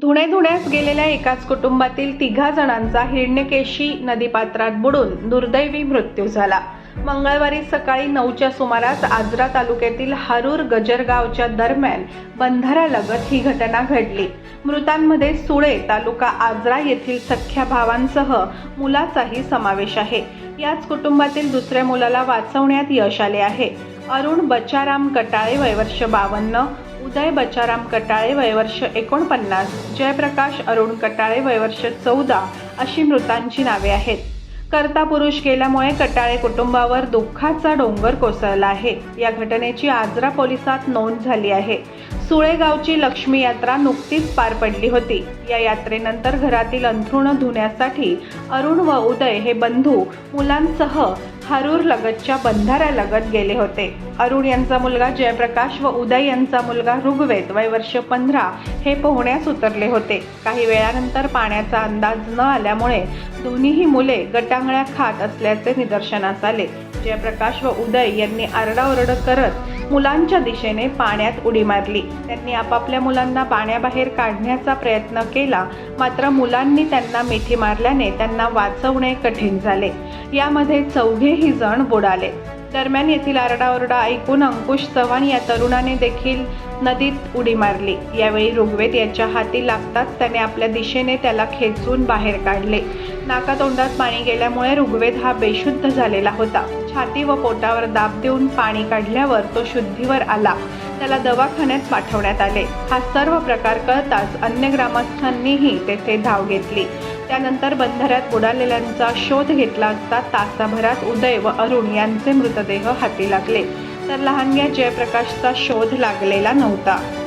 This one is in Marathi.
धुणे धुण्यास गेलेल्या एकाच कुटुंबातील तिघा जणांचा हिरण्यकेशी नदीपात्रात बुडून दुर्दैवी मृत्यू झाला. मंगळवारी सकाळी नऊच्या सुमारास आजरा तालुक्यातील हारूर गजरगावच्या दरम्यान बंधारालगत ही घटना घडली. मृतांमध्ये सुळे तालुका आजरा येथील सख्ख्या भावांसह मुलाचाही समावेश आहे. याच कुटुंबातील दुसऱ्या मुलाला वाचवण्यात यश आले आहे. अरुण बचाराम कटाळे वयवर्ष बावन्न उदय बचाराम कटाळे वयवर्ष एकोणपन्नास जयप्रकाश अरुण कटाळे वयवर्ष चौदा अशी मृतांची नावे आहेत. कर्ता पुरुष गेल्यामुळे कटाळे कुटुंबावर दुःखाचा डोंगर कोसळला आहे. या घटनेची आजरा पोलिसात नोंद झाली आहे. सुळेगावची लक्ष्मी यात्रा नुकतीच पार पडली होती. या यात्रेनंतर घरातील अंथरुणं धुण्यासाठी अरुण व उदय हे बंधू मुलांसह हारूरलगतच्या बंधाऱ्यालगत गेले होते. अरुण यांचा मुलगा जयप्रकाश व उदय यांचा मुलगा ऋग्वेद वय वर्ष पंधरा हे पोहण्यास उतरले होते. काही वेळानंतर पाण्याचा अंदाज न आल्यामुळे दोन्हीही मुले गटांगळ्या खात असल्याचे निदर्शनास आले. जयप्रकाश व उदय यांनी आरडाओरड करत मुलांच्या दिशेने पाण्यात उडी मारली. त्यांनी आपापल्या मुलांना पाण्याबाहेर काढण्याचा प्रयत्न केला मात्र मुलांनी त्यांना मिठी मारल्याने त्यांना वाचवणे कठीण झाले. यामध्ये चौघेही जण बुडाले. दरम्यान येथील आरडाओरडा ऐकून अंकुश चव्हाण या तरुणाने देखील नदीत उडी मारली. यावेळी ऋग्वेद याच्या हाती लागताच त्याने आपल्या दिशेने त्याला खेचून बाहेर काढले. नाकातोंडात पाणी गेल्यामुळे ऋग्वेद हा बेशुद्ध झालेला होता. छाती व पोटावर दाब देऊन पाणी काढल्यावर तो शुद्धीवर आला. त्याला दवाखान्यात पाठवण्यात आले. हा सर्व प्रकार कळताच अन्य ग्रामस्थांनीही तेथे धाव घेतली. त्यानंतर बंधाऱ्यात बुडालेल्यांचा शोध घेतला असता तासाभरात उदय व अरुण यांचे मृतदेह हाती लागले. तर लहानग्या जयप्रकाशचा शोध लागलेला नव्हता.